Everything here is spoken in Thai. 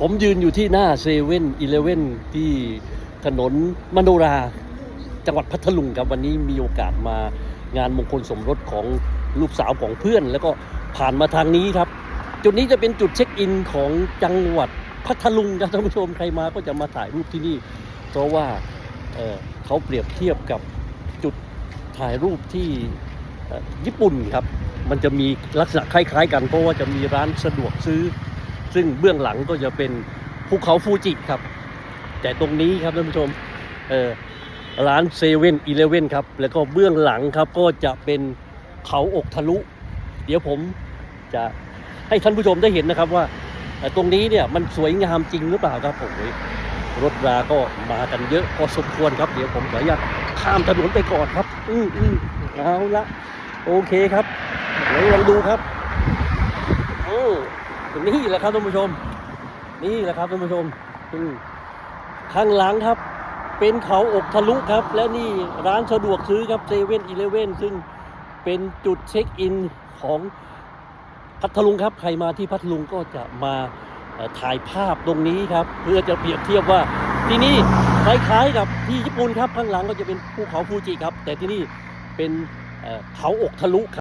ผมยืนอยู่ที่หน้าเซเว่นอีเลเว่นที่ถนนมโนรา จังหวัดพัทลุงครับวันนี้มีโอกาสมางานมงคลสมรสของลูกสาวของเพื่อน แล้วก็ผ่านมาทางนี้ครับ จุดนี้จะเป็นจุดเช็คอินของจังหวัดพัทลุงครับท่านผู้ชมใครมาก็จะมาถ่ายรูปที่นี่ เพราะว่าเเขาเปรียบเทียบกับจุดถ่ายรูปที่ญี่ปุ่นครับ มันจะมีลักษณะคล้าย ๆ กันเพราะว่าจะมีร้านสะดวกซื้อ ซึ่งเบื้องหลังก็จะเป็นภูเขาฟูจิครับ แต่ตรงนี้ครับท่านผู้ชมเออร้านเซเว่นอีเลเว่นครับแล้วก็เบื้องหลังครับก็จะเป็นเขาอกทะลุ เดี๋ยวผมจะให้ท่านผู้ชมได้เห็นนะครับว่าเอ่ตรงนี้เนี่ยมันสวยงามจริงหรือเปล่าครับผมรถราก็มากันเยอะพอสมควรครับ เดี๋ยวผมขออนุญาตข้ามถนนไปก่อนครับ อืมอืมเอาละโอเคครับเดี๋ยวลองดูครับโอ้ นี่แหละครับท่านผู้ชม นี่แหละครับท่านผู้ชมข้างหลังครับ เป็นเขาอกทะลุครับ และนี่ร้านสะดวกซื้อครับเซเว่นอีเลเว่นซึ่งเป็นจุดเช็คอินของพัทลุงครับ ใครมาที่พัทลุงก็จะมาถ่ายภาพตรงนี้ครับ เพื่อจะเปรียบเทียบว่าที่นี่คล้ายๆกับที่ญี่ปุ่นครับข้างหลังก็จะเป็นภูเขาฟูจิครับ แต่ที่นี่เป็นเอ่อเขาอกทะลุครับ